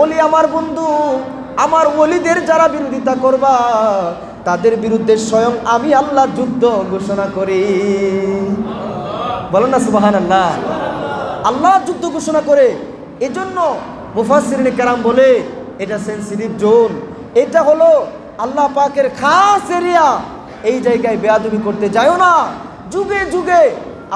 ওলি আমার বন্ধু, আমার ওলিদের যারা বিরোধিতা করবা, তাদের বিরুদ্ধে স্বয়ং আমি আল্লাহ যুদ্ধ ঘোষণা করি। বলেন না সুবাহান আল্লাহ আল্লাহ যুদ্ধ ঘোষণা করে। এজন্য মুফাসিরিন কেরাম বলে, এটা সেন্সিটিভ জোন এটা হলো আল্লাহ পাকের খাস এরিয়া। এই জায়গায় বেয়াদবি করতে যায়ও না। যুগে যুগে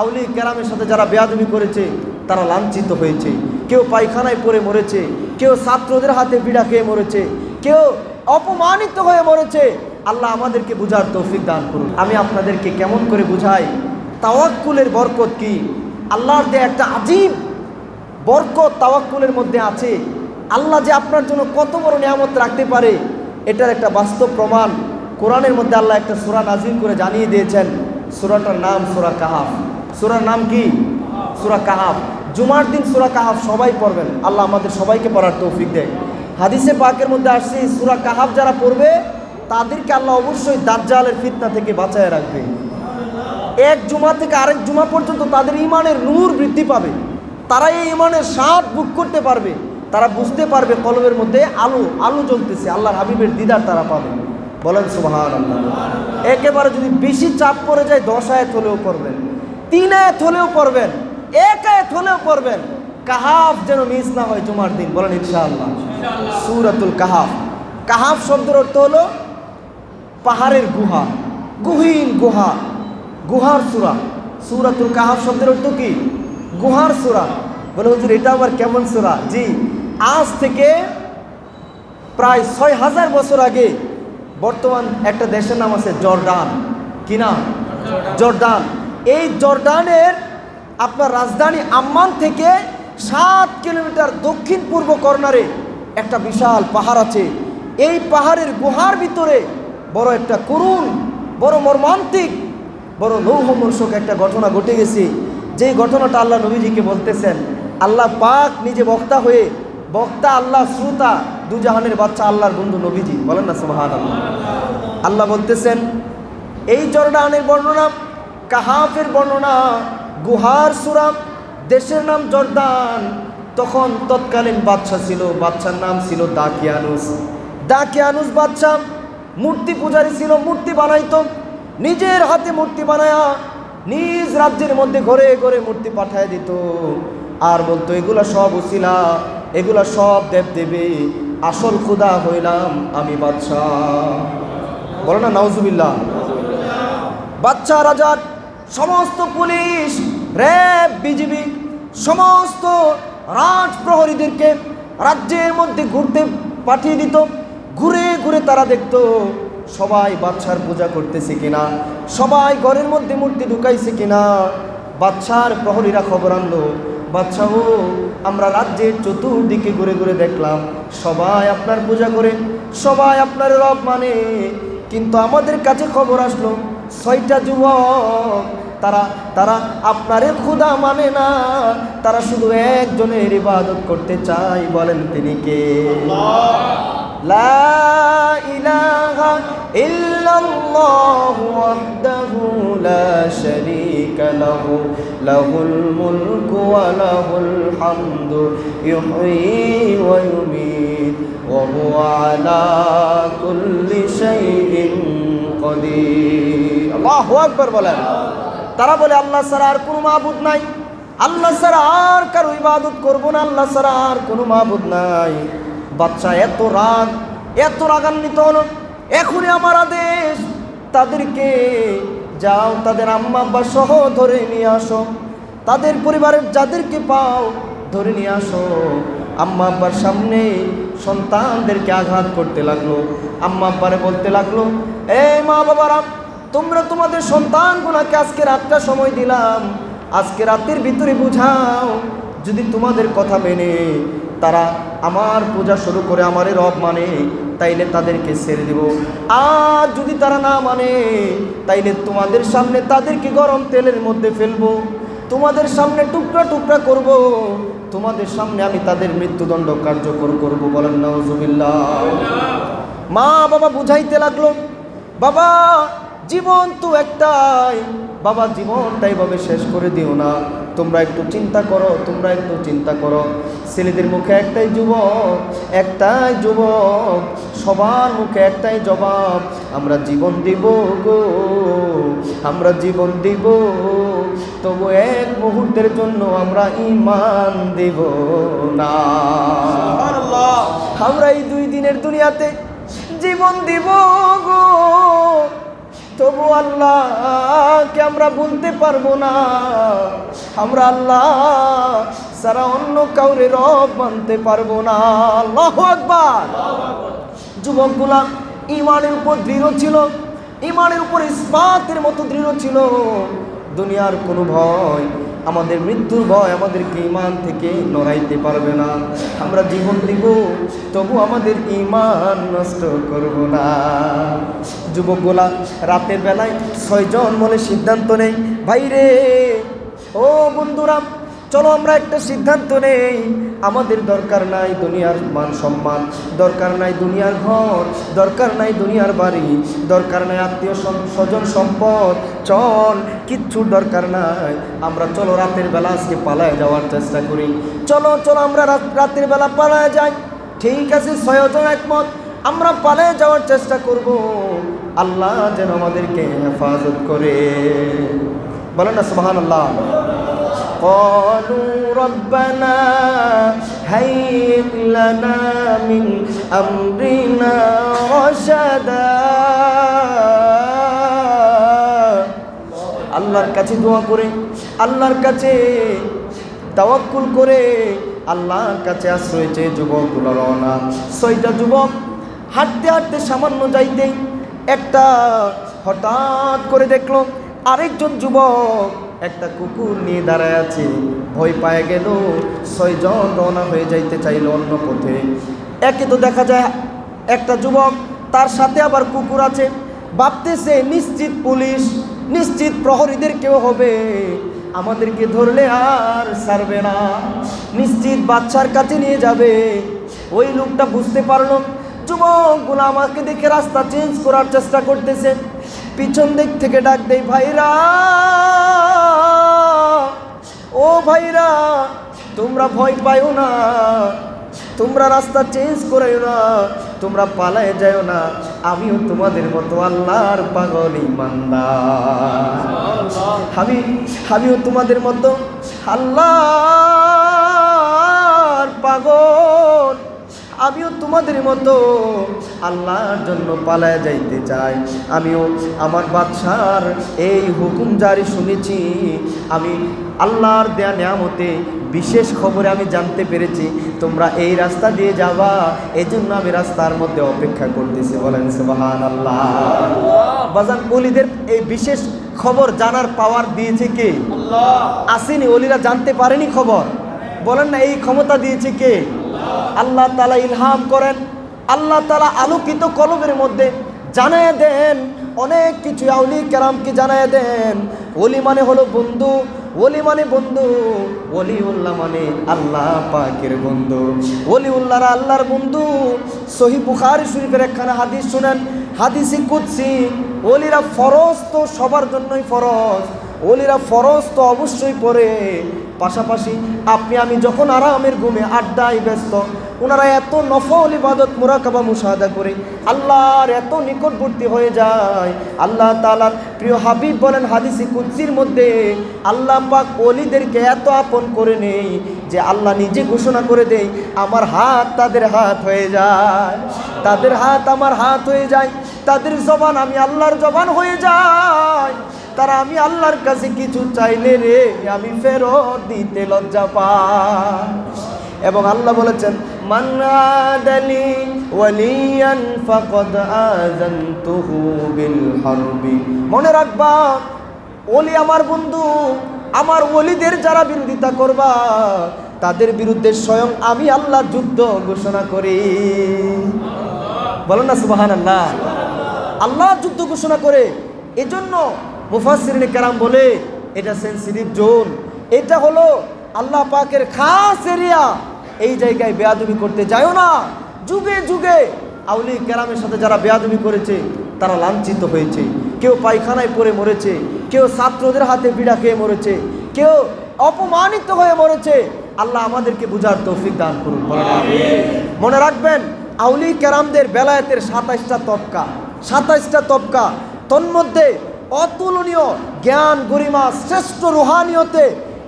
আউলি কেরামের সাথে যারা বেয়াদবি করেছে তারা লাঞ্ছিত হয়েছে। কেউ পায়খানায় পড়ে মরেছে, কেউ ছাত্রদের হাতে বিড়া খেয়ে মরেছে, কেউ অপমানিত হয়ে মরেছে। আল্লাহ আমাদেরকে বুঝার তৌফিক দান করুন। আমি আপনাদেরকে কেমন করে বুঝাই? তাওয়াক্কুলের বরকত কি? আল্লাহর যে একটা আজীব বরকত তাওয়াক্কুলের মধ্যে আছে। আল্লাহ যে আপনার জন্য কত বড় নিয়ামত রাখতে পারে, এটার একটা বাস্তব প্রমাণ কোরআনের মধ্যে আল্লাহ একটা সুরা নাজিল করে জানিয়ে দিয়েছেন। সুরাটার নাম সুরা কাহাফ। সুরার নাম কি? সুরা কাহাফ। জুমার দিন সুরা কাহাফ সবাই পড়বেন। আল্লাহ আমাদের সবাইকে পড়ার তৌফিক দেয়। হাদিসে পাকের মধ্যে আসছে, সুরা কাহাফ যারা পড়বে, তাদেরকে আল্লাহ অবশ্যই দাজ্জালের ফিতনা থেকে বাঁচায় রাখবে। এক জুমা থেকে আরেক জুমা পর্যন্ত তাদের ইমানের নূর বৃদ্ধি পাবে। তারা এই ইমানের স্বাদ বুক করতে পারবে। তারা বুঝতে পারবে কলমের মধ্যে আলো আলো জ্বলতেছে। আল্লাহর হাবিবের দিদার তারা পাবে। বলেন আল্লাহ একেবারে যদি বেশি চাপ পড়ে যায়, দশ আয়াত হলেও পড়বেন। তিন আয়াত হলেও পড়বেন। এক হলেও পড়বেন। কাহাফ যেন মিস না হয় জুমার দিন, বলেন ইনশাআল্লাহ। সুরাতুল কাহাফ। কাহাফ শব্দের অর্থ হলো পাহাড়ের গুহা, গুহীন গুহা, গুহার সুরা। সুরাতুল কাহাফ শব্দের অর্থ কি? গুহার সুরা। বলে হুজুর, এটা আবার কেমন সুরা? জি, আজ থেকে প্রায় ছয় হাজার বছর আগে বর্তমান একটা দেশের নাম আছে জর্ডান। কি নাম? জর্ডান। এই জর্ডানের আপনার রাজধানী আম্মান থেকে সাত কিলোমিটার দক্ষিণ পূর্ব কর্নারে একটা বিশাল পাহাড় আছে। এই পাহাড়ের গুহার ভিতরে বড় একটা করুণ, বড় মর্মান্তিক, বড় লৌহমর্ষক একটা ঘটনা ঘটে গেছে। যেই ঘটনাটা আল্লাহ নবীজিকে বলতেছেন, আল্লাহ পাক নিজে বক্তা হয়ে, বক্তা, আল্লাহ শ্রোতা দুজাহানের বাচ্চা আল্লাহর বন্ধু নবীজি। বলেন না সুবাহান আল্লাহ আল্লাহ বলতেছেন, এই জর্ডানের বর্ণনা, কাহাফের বর্ণনা গুহার সুরাম, দেশের নাম জর্দান। তখন তৎকালীন বাদশা ছিল, বাদশার নাম ছিল দাকিয়ানুস। দাকিয়ানুস বাদশা মূর্তি পূজারী ছিল, মূর্তি বানাইতো। নিজের হাতে মূর্তি বানায়া নিজ রাজ্যের মধ্যে ঘরে ঘরে মূর্তি পাঠায় দিত। আর বলতো, এগুলা সব উসিলা, এগুলা সব দেব দেবে আসল খুদা হইলাম আমি বাদশাহ। বলো না, নাউজুবিল্লাহ। বাচ্চা রাজার সমস্ত পুলিশ, র্যাব, বিজিবি, সমস্ত রাজ প্রহরীদেরকে রাজ্যের মধ্যে ঘুরতে পাঠিয়ে দিত। ঘুরে ঘুরে তারা দেখতো, সবাই বাচ্চার পূজা করতেছে কিনা, সবাই ঘরের মধ্যে মূর্তি ঢুকাইছে কিনা। বাচ্চার প্রহরীরা খবর আনলো বাচ্চা ও আমরা রাজ্যের চতুর্দিকে ঘুরে ঘুরে দেখলাম, সবাই আপনার পূজা করে, সবাই আপনার রব মানে। কিন্তু আমাদের কাছে খবর আসলো ছয়টা যুবক তারা তারা আপনারে ক্ষুদা মানে না তারা শুধু একজনের ইবাদত করতে চায় বলেন তিনি কে? লাহুল মুলকু ওয়া লাহুল হামদু ইউহয়ী ওয়া ইউমীত ওয়া হুয়া আলা কুল্লি শাইইন কদির আল্লাহু আকবার বলেন। তারা বলে, আল্লাহ ছাড়া আর কোনো মাহবুদ নাই। আল্লাহ ছাড়া আর কারও ইবাদত করব না। আল্লাহ ছাড়া আর কোনো মাহবুদ নাই। বাচ্চা, এত রাগ, এত রাগান্বিত হলো। এখনই আমার আদেশ, তাদেরকে যাও, তাদের আম্মা আব্বা সহ ধরে নিয়ে আসো। তাদের পরিবারের যাদেরকে পাও, ধরে নিয়ে আসো। আম্মা আব্বার সামনে সন্তানদেরকে আঘাত করতে লাগল। আম্মা আব্বারে বলতে লাগল এই মা বাবারা তোমরা তোমাদের সন্তানগুলোকে আজকে রাতটা সময় দিলাম। আজকে রাতের ভিতরে বুঝাও, যদি তোমাদের কথা মেনে তারা আমার পূজা শুরু করে আমারে রব মানে তাইলে তাদেরকে ছেড়ে দেব। আর যদি তারা না মানে তাইলে তোমাদের সামনে তাদেরকে গরম তেলের মধ্যে ফেলব। তোমাদের সামনে টুকরা টুকরা করব। তোমাদের সামনে আমি তাদের মৃত্যুদণ্ড কার্যকর করব বলেন নজুবিল্লাহ মা বাবা বুঝাইতে লাগল, বাবা জীবন তো একটাই। বাবা জীবনটা এইভাবে শেষ করে দিও না। তোমরা একটু চিন্তা করো তোমরা একটু চিন্তা করো। ছেলেদের মুখে একটাই যুবক একটাই যুবক। সবার মুখে একটাই জবাব আমরা জীবন দিব গো আমরা জীবন দিব। তবু এক মুহূর্তের জন্য আমরা ইমান দেব না। আমরা এই দুই দিনের দুনিয়াতে জীবন দিব গো। তবু আল্লাহকে আমরা বলতে পারব না। আমরা আল্লাহ সারা অন্য কাউরে রব মানতে পারব না। আল্লাহ আকবার। যুবকগুলা ইমানের উপর দৃঢ় ছিল ইমানের উপর ইস্পাতের মতো দৃঢ় ছিল। দুনিয়ার কোনো ভয় আমাদের মৃত্যুর ভয় আমাদেরকে ইমান থেকে নড়াইতে পারবে না। আমরা জীবন দিব, তবু আমাদের ইমান নষ্ট করব না। যুবকগুলা রাতের বেলায় ছয়জন মনে সিদ্ধান্ত নেই। ভাইরে, ও বন্ধুরা চলো আমরা একটা সিদ্ধান্ত নেই। আমাদের দরকার নাই দুনিয়ার মান সম্মান, দরকার নাই দুনিয়ার ঘর, দরকার নাই দুনিয়ার বাড়ি, দরকার নাই আত্মীয় স্বজন- সম্পদ, চল, কিচ্ছু দরকার নাই। আমরা চলো রাতের বেলা আজকে পালায় যাওয়ার চেষ্টা করি। চলো চলো আমরা রাত- রাতের বেলা পালায় যাই। ঠিক আছে ছয়জন একমত। আমরা পালায় যাওয়ার চেষ্টা করব। আল্লাহ যেন আমাদেরকে হেফাজত করে। বলেন না সুবহান আল্লাহ قالوا ربنا هيئ لنا من أمرنا رشدا আল্লাহর কাছে দোয়া করে আল্লাহর কাছে তাওয়াক্কুল করে আল্লাহর কাছে আশ্রয় চেয়ে যুবকগুলো রওনা ছয়টা যুবক হাঁটতে হাঁটতে সামান্য যাইতেই একটা হঠাৎ করে দেখলো আরেকজন যুবক একটা কুকুর নিয়ে দাঁড়ায় আছে। ভয় পায় গেল ছয়জন রওনা হয়ে যাইতে চাইলো অন্য পথে। একে তো দেখা যায় একটা যুবক, তার সাথে আবার কুকুর আছে। ভাবতেছে, নিশ্চিত পুলিশ, নিশ্চিত প্রহরীদের কেউ হবে। আমাদেরকে ধরলে আর সারবে না। নিশ্চিত বাচ্চার কাছে নিয়ে যাবে। ওই লোকটা বুঝতে পারল। যুবকগুলো আমাকে দেখে রাস্তা চেঞ্জ করার চেষ্টা করতেছে। পিছন দিক থেকে ডাক দেই, ভাইরা, ও ভাইরা, তোমরা ভয় পাইও না, তোমরা রাস্তা চেঞ্জ করেও না, তোমরা পালায় যাও না, আমিও তোমাদের মতো আল্লাহর পাগল ইমানদার। আমি, আমিও তোমাদের মতো আল্লাহর পাগল আমিও তোমাদের মতো আল্লাহর জন্য পালায় যাইতে চাই। আমিও আমার বাদশার এই হুকুম জারি শুনেছি। আমি আল্লাহর দেয়া নিয়ামতে বিশেষ খবরে আমি জানতে পেরেছি। তোমরা এই রাস্তা দিয়ে যাবা এই জন্য আমি রাস্তার মধ্যে অপেক্ষা করতেছি। বলেন সুবাহান আল্লাহ। বাজান অলিদের এই বিশেষ খবর জানার পাওয়ার দিয়েছে কে? আসেনি অলিরা জানতে পারেনি খবর। বলেন না এই ক্ষমতা দিয়েছে কে? আল্লাহ তালা ইলহাম করেন, আল্লাহ তালা আলোকিত কলমের মধ্যে জানায় দেন, অনেক কিছু আউলি কেরামকে জানায় দেন। ওলি মানে হলো বন্ধু, ওলি মানে বন্ধু ওলি উল্লাহ মানে আল্লাহ পাকের বন্ধু। ওলি উল্লাহরা আল্লাহর বন্ধু। সহি বুখারি শরীফের একখানা হাদিস শুনেন, হাদিসি কুৎসি ওলিরা ফরজ তো সবার জন্যই ফরজ, ওলিরা ফরজ তো অবশ্যই পড়ে। পাশাপাশি আপনি, আমি যখন আরামের ঘুমে আড্ডায় ব্যস্ত ওনারা এত নফল ইবাদত, মোরাকাবা, মুশাহাদা করে আল্লাহর এত নিকটবর্তী হয়ে যায়। আল্লাহ তালার প্রিয় হাবিব বলেন হাদিসি কুদ্সির মধ্যে, আল্লাহ পাক অলিদেরকে এত আপন করে নেই যে আল্লাহ নিজে ঘোষণা করে দেয়, আমার হাত তাদের হাত হয়ে যায়, তাদের হাত আমার হাত হয়ে যায়, তাদের জবান আমি আল্লাহর জবান হয়ে যায়। তারা আমি আল্লাহর কাছে কিছু চাইলে রে, আমি ফেরত দিতে লজ্জা পাই এবং আল্লাহ বলেছেন, মনে রাখবা, ওলি আমার বন্ধু, আমার ওলিদের যারা বিরোধিতা করবা, তাদের বিরুদ্ধে স্বয়ং আমি আল্লাহ যুদ্ধ ঘোষণা করি। বলেন না সুবাহান আল্লাহ আল্লাহ যুদ্ধ ঘোষণা করে, এজন্য মুফাসসিরিনে কেরাম বলে এটা সেন্সিটিভ জোন এটা হলো আল্লাহ পাকের খাস এরিয়া এই জায়গায় বেয়াদবি করতে যায়ও না। যুগে যুগে আউলি কেরামের সাথে যারা বেয়াদবি করেছে তারা লাঞ্ছিত হয়েছে। কেউ পায়খানায় পড়ে মরেছে কেউ ছাত্রদের হাতে পিড়া খেয়ে মরেছে কেউ অপমানিত হয়ে মরেছে। আল্লাহ আমাদেরকে বুঝার তৌফিক দান করুন মনে রাখবেন আউলি কেরামদের বেলায়েতের সাতাইশটা তবকা সাতাইশটা তবকা তন্মধ্যে অতুলনীয় জ্ঞান গরিমা শ্রেষ্ঠ রুহানিয়তে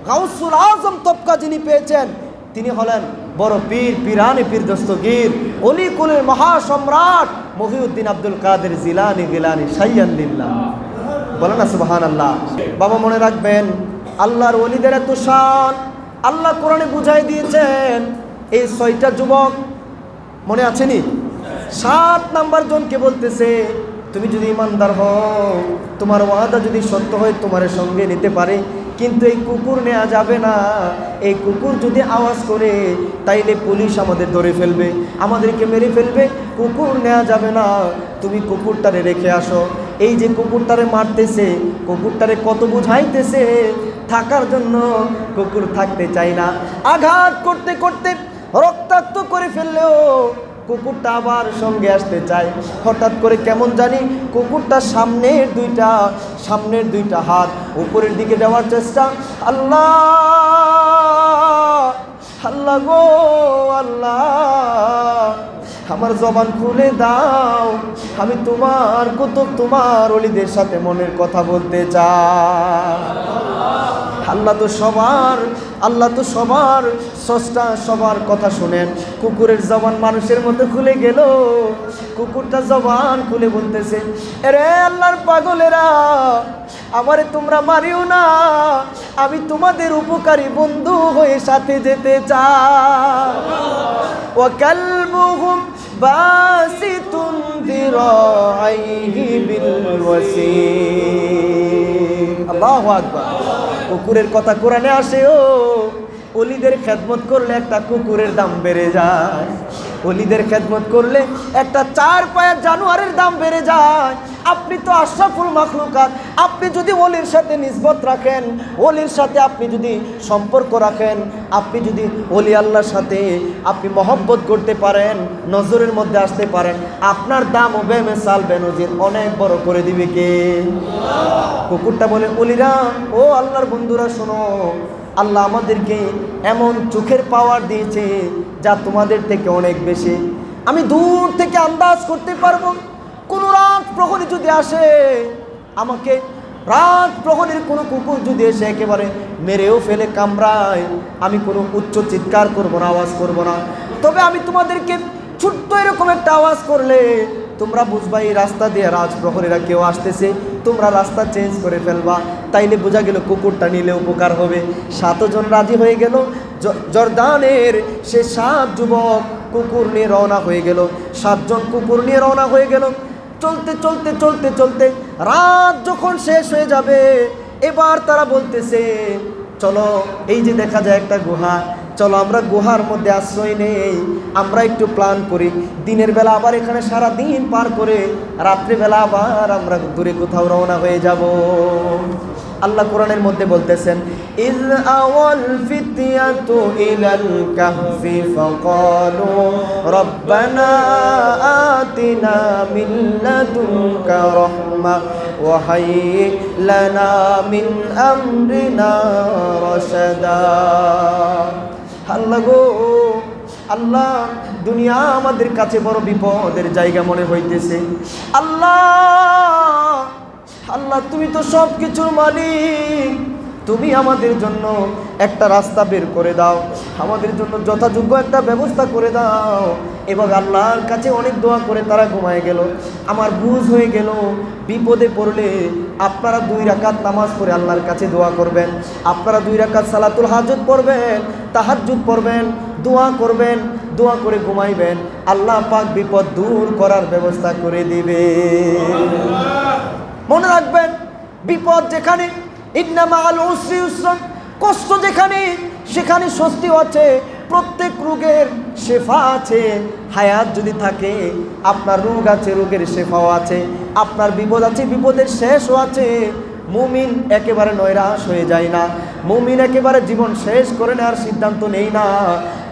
গাউসুল আজম তবকা যিনি পেয়েছেন, তিনি হলেন বড় পীর, পিরানি পীর, দস্তগীর, অলিকুলের মহাসম্রাট মহিউদ্দিন আব্দুল কাদের জিলানি গিলানি, সাইয়াল্লিল্লাহ। বলে না সুবাহান আল্লাহ বাবা, মনে রাখবেন, আল্লাহর অলিদের এত শান, আল্লাহ কোরআনে বুঝাই দিয়েছেন, এই ছয়টা যুবক মনে আছেনি সাত নাম্বার জনকে বলতেছে তুমি যদি ইমানদার হও, তোমার ওয়াদা যদি সত্য হয়, তোমার সঙ্গে নিতে পারে। কিন্তু এই কুকুর নেওয়া যাবে না। এই কুকুর যদি আওয়াজ করে, তাইলে পুলিশ আমাদের ধরে ফেলবে, আমাদেরকে মেরে ফেলবে। কুকুর নেওয়া যাবে না। তুমি কুকুরটারে রেখে আসো। এই যে কুকুরটারে মারতেছে, কুকুরটারে কত বুঝাইতেছে, থাকার জন্য কুকুর থাকতে চায় না। আঘাত করতে করতে রক্তাক্ত করে ফেললেও কুকুরটা আবার সঙ্গে আসতে চায়। হঠাৎ করে কেমন জানি কুকুরটা সামনের দুইটা সামনের দুইটা হাত উপরের দিকে দেওয়ার চেষ্টা। আল্লাহ আল্লাহ গো, আল্লাহ। আমার জবান খুলে দাও। আমি তোমার কুতুব, তোমার অলিদের সাথে মনের কথা বলতে চাই। আল্লাহ তো সবার আল্লাহ তো সবার সস্তা সবার কথা শুনেন। কুকুরের জবান মানুষের মধ্যে খুলে গেল। কুকুরটা জবান খুলে বলতেছে, এরে আল্লাহর পাগলেরা, আমারে তোমরা মারিও না। আমি তোমাদের উপকারী বন্ধু হয়ে সাথে যেতে চাই। ও কালবুহুম কুকুরের কথা কোরআনে আসে, ও অলিদের খেদমত করলে একটা কুকুরের দাম বেড়ে যায়। অলিদের খেদমত করলে একটা চার পায়ের জানুয়ারের দাম বেড়ে যায়। আপনি তো আশরাফুল মাখলুকাত আপনি যদি অলির সাথে নিসবত রাখেন অলির সাথে আপনি যদি সম্পর্ক রাখেন, আপনি যদি অলি আল্লাহর সাথে আপনি মহব্বত করতে পারেন, নজরের মধ্যে আসতে পারেন, আপনার দাম ও বেমে সাল বেনজির অনেক বড় করে দিবে কে? কুকুরটা বলে অলিরা ও আল্লাহর বন্ধুরা, শোনো, আল্লাহ আমাদেরকে এমন চোখের পাওয়ার দিয়েছে যা তোমাদের থেকে অনেক বেশি। আমি দূর থেকে আন্দাজ করতে পারব। কোনো রাত প্রহরী যদি আসে, আমাকে রাত প্রহরীর কোনো কুকুর যদি এসে একেবারে মেরেও ফেলে, কামড়ায়, আমি কোনো উচ্চ চিৎকার করব না, আওয়াজ করব না। তবে আমি তোমাদেরকে ছোট্ট এরকম একটা আওয়াজ করলে তোমরা বুঝবা, এই রাস্তা দিয়ে রাজপ্রহরীরা কেউ আসতেছে, তোমরা রাস্তা চেঞ্জ করে ফেলবা। তাইলে বোঝা গেল কুকুরটা নিলে উপকার হবে। সাতজন রাজি হয়ে গেল। জর্দানের সে সাত যুবক কুকুর নিয়ে রওনা হয়ে গেল। সাতজন কুকুর নিয়ে রওনা হয়ে গেল। চলতে চলতে চলতে চলতে রাত যখন শেষ হয়ে যাবে, এবার তারা বলতেছে, চলো, এই যে দেখা যায় একটা গুহা, চলো আমরা গুহার মধ্যে আশ্রয় নেই, আমরা একটু প্ল্যান করি। দিনের বেলা আবার এখানে সারা দিন পার করে রাত্রিবেলা আবার আমরা দূরে কোথাও রওনা হয়ে যাব। আল্লাহ কোরআনের মধ্যে বলতেছেন ইজ আওয়াল ফিতিয়াতু ইলাল কাহফি ফাকালু রব্বানা আতিনা মিন লাদুনকা রাহমা ওয়া হাইয়্যি লানা মিন আল্লাহ গো, আল্লাহ দুনিয়া আমাদের কাছে বড় বিপদের জায়গা মনে হইতেছে। আল্লাহ আল্লাহ, তুমি তো সব কিছুর মালিক। তুমি আমাদের জন্য একটা রাস্তা বের করে দাও। আমাদের জন্য যথাযোগ্য একটা ব্যবস্থা করে দাও। এভাবে আল্লাহর কাছে অনেক দোয়া করে তারা ঘুমায় গেল। আমার বুঝ হয়ে গেল, বিপদে পড়লে আপনারা দুই রাকাত নামাজ পড়ে আল্লাহর কাছে দোয়া করবেন। আপনারা দুই রাকাত সালাতুল হাজত পড়বেন, তাহাজ্জুদ পড়বেন, দোয়া করবেন, দোয়া করে ঘুমাইবেন। আল্লাহ পাক বিপদ দূর করার ব্যবস্থা করে দিবে মনে রাখবেন, বিপদ যেখানে, ইন্নামা আল উসরি উসরান, কষ্ট যেখানে, সেখানে স্বস্তিও আছে, প্রত্যেক রোগের শেফা আছে, হায়াত যদি থাকে, আপনার রোগ আছে, রোগের শেফাও আছে, আপনার বিপদ আছে, বিপদের শেষও আছে, মুমিন একেবারে নৈরাশ হয়ে যায় না, মুমিন একেবারে জীবন শেষ করে নেওয়ার সিদ্ধান্ত নেই না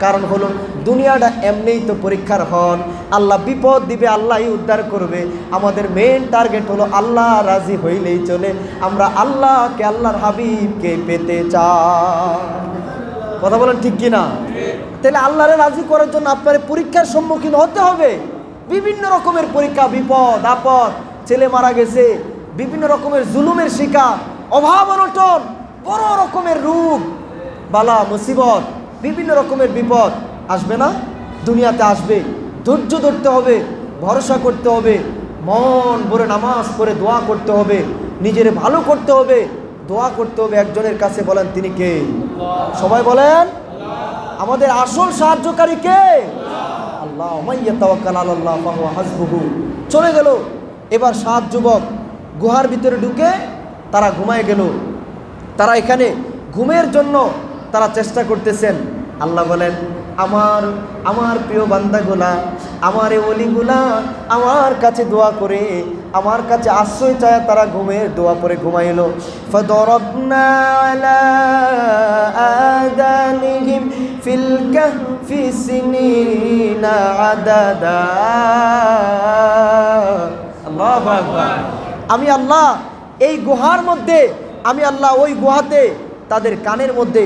কারণ হলো দুনিয়াটা এমনিই তো পরীক্ষার হন আল্লাহ বিপদ দিবে, আল্লাহই উদ্ধার করবে। আমাদের মেন টার্গেট হলো আল্লাহ রাজি হইলেই চলে। আমরা আল্লাহকে, আল্লাহর হাবিবকে পেতে চাই। কথা বলেন ঠিক কিনা তাহলে আল্লাহরে রাজি করার জন্য আপনার পরীক্ষার সম্মুখীন হতে হবে। বিভিন্ন রকমের পরীক্ষা, বিপদ, আপদ, ছেলে মারা গেছে, বিভিন্ন রকমের জুলুমের শিকার, অভাব অনটন, বড় রকমের রূপ বালা, মুসিবত। বিভিন্ন রকমের বিপদ আসবে না। দুনিয়াতে আসবে, ধৈর্য ধরতে হবে, ভরসা করতে হবে, মন ভরে নামাজ পড়ে দোয়া করতে হবে, নিজের ভালো করতে হবে, দোয়া করতে হবে একজনের কাছে বলেন তিনি কে? সবাই বলেন, আমাদের আসল সাহায্যকারী কে? আল্লাহ হাসবুহু। চলে গেল, এবার সাত যুবক গুহার ভিতরে ঢুকে তারা ঘুমায় গেল। তারা এখানে ঘুমের জন্য তারা চেষ্টা করতেছেন। আল্লাহ বলেন আমার আমার প্রিয় বান্দাগুলা আমার এ অলিগুলা আমার কাছে দোয়া করে আমার কাছে আশ্রয় চায় তারা ঘুমের দোয়া পরে ঘুমাইল। আমি আল্লাহ এই গুহার মধ্যে আমি আল্লাহ ওই গুহাতে তাদের কানের মধ্যে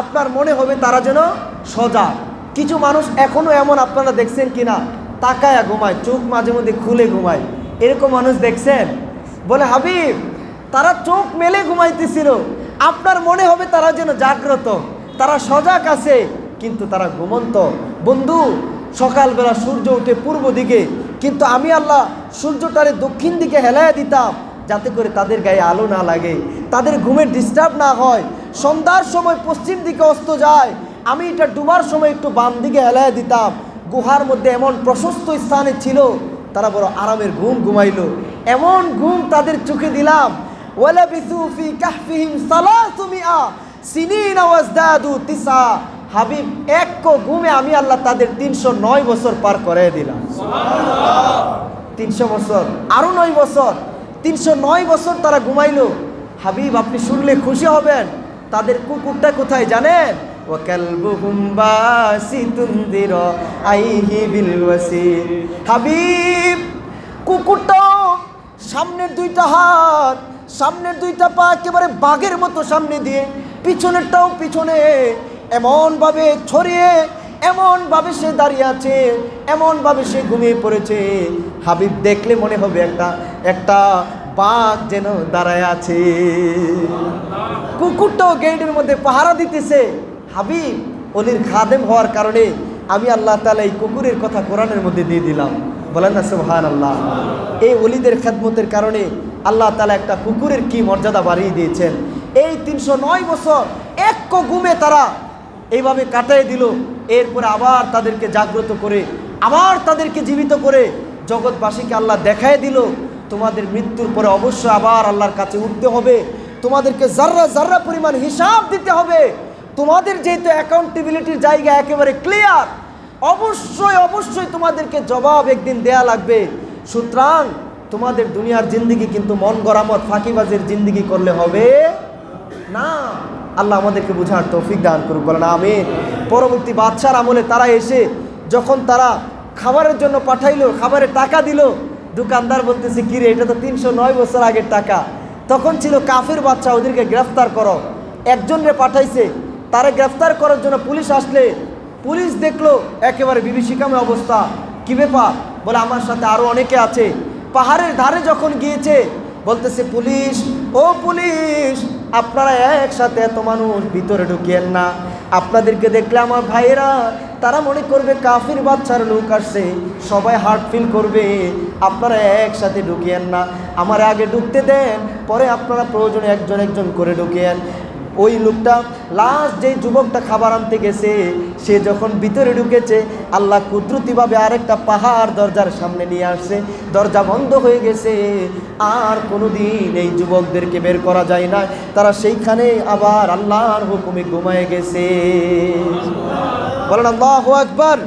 আপনার মনে হবে তারা যেন সজাগ। কিছু মানুষ এখনও এমন আপনারা দেখছেন কি না তাকায়া ঘুমায়, চোখ মাঝে মধ্যে খুলে ঘুমায়। এরকম মানুষ দেখছেন? বলে, হাবিব, তারা চোখ মেলে ঘুমাইতেছিল। আপনার মনে হবে তারা যেন জাগ্রত। তারা সজাগ আছে, কিন্তু তারা ঘুমন্ত। বন্ধু, সকালবেলা সূর্য উঠে পূর্ব দিকে, কিন্তু আমি আল্লাহ সূর্যটারে দক্ষিণ দিকে হেলায় দিতাম, যাতে করে তাদের গায়ে আলো না লাগে। তাদের ঘুমের ডিস্টার্ব না হয়। সন্ধ্যার সময় পশ্চিম দিকে অস্ত যায়। আমি এটা ডুবার সময় একটু বাম দিকে হেলায় দিতাম। গুহার মধ্যে এমন প্রশস্ত স্থানে ছিল তারা বড় আরামের ঘুম ঘুমাইলো। এমন ঘুম তাদের চোখে দিলাম। হাবিব এক কো ঘুমে আমি আল্লাহ তাদের তিনশো নয় বছর পার করে দিলাম। তিনশো বছর আরও নয় বছর তিনশো নয় বছর তারা ঘুমাইলো। হাবিব আপনি শুনলে খুশি হবেন। তাদের কুকুরটা কোথায় জানেন وكلبهم باسط ذراعيه بالوسيل হাবিব কুকুরটাও সামনের দুইটা হাত সামনের দুইটা পা একেবারে বাঘের মতো সামনে দিয়ে পিছনেরটাও পিছনে এমনভাবে ছড়িয়ে এমনভাবে সে দাঁড়িয়ে আছে এমনভাবে সে ঘুমিয়ে পড়েছে হাবিব দেখলে মনে হবে একটা একটা বাঘ যেন দাঁড়ায় আছে কুকুরটাও গেটের মধ্যে পাহারা দিতেছে। হাবিব, অলির খাদেম হওয়ার কারণে আমি আল্লাহ তালা এই কুকুরের কথা কোরআনের মধ্যে দিয়ে দিলাম। বলেন না সুবহান আল্লাহ এই অলিদের খেদমতের কারণে আল্লাহ তালা একটা কুকুরের কি মর্যাদা বাড়িয়ে দিয়েছেন। এই তিনশো নয় বছর এক গুমে তারা এইভাবে কাটাই দিল। এরপরে আবার তাদেরকে জাগ্রত করে, আবার তাদেরকে জীবিত করে জগৎবাসীকে আল্লাহ দেখায় দিল। তোমাদের মৃত্যুর পরে অবশ্যই আবার আল্লাহর কাছে উঠতে হবে। তোমাদেরকে জাররা জাররা পরিমাণ হিসাব দিতে হবে, তোমাদের যেহেতু অ্যাকাউন্টেবিলিটির জায়গা একেবারে ক্লিয়ার অবশ্যই অবশ্যই তোমাদেরকে জবাব একদিন দেয়া লাগবে। সুতরাং তোমাদের দুনিয়ার জিন্দিগি কিন্তু মন গরামত, ফাঁকিবাজের জিন্দিগি করলে হবে না। আল্লাহ আমাদেরকে বোঝার তৌফিক দান করুক, বলেন আমি পরবর্তী বাদশার আমলে তারা এসে যখন তারা খাবারের জন্য পাঠাইলো খাবারের টাকা দিল, দোকানদার বলতেছে কিরে এটা তো তিনশো নয় বছর আগের টাকা। তখন ছিল কাফের বাচ্চা, ওদেরকে গ্রেফতার করো। একজনরে পাঠাইছে, তারে গ্রেফতার করার জন্য পুলিশ আসলে, পুলিশ দেখল একেবারে বিভীষিকাময় অবস্থা। কী ব্যাপার? বলে, আমার সাথে আরও অনেকে আছে। পাহাড়ের ধারে যখন গিয়েছে, বলতেছে, পুলিশ, ও পুলিশ, আপনারা একসাথে এত মানুষ ভিতরে ঢুকিয়েন না। আপনাদেরকে দেখলে আমার ভাইয়েরা, তারা মনে করবে কাফির বাচ্চার লোক আসছে। সবাই হার্ট ফিল করবে, আপনারা একসাথে ঢুকিয়েন না। আমার আগে ঢুকতে দেন, পরে আপনারা প্রয়োজনে একজন একজন করে ঢুকিয়েন ওই লোকটা লাস্ট যে যুবকটা খাবার আনতে গেছে, সে যখন ভিতরে ঢুকেছে, আল্লাহ কুদরতিভাবে আরেকটা পাহাড় দরজার সামনে নিয়ে আসছে। দরজা বন্ধ হয়ে গেছে। আর কোনোদিন এই যুবকদেরকে বের করা যায় না। তারা সেইখানে আবার আল্লাহর হুকুমে ঘুমায় গেছে। বলেন আল্লাহ আকবার।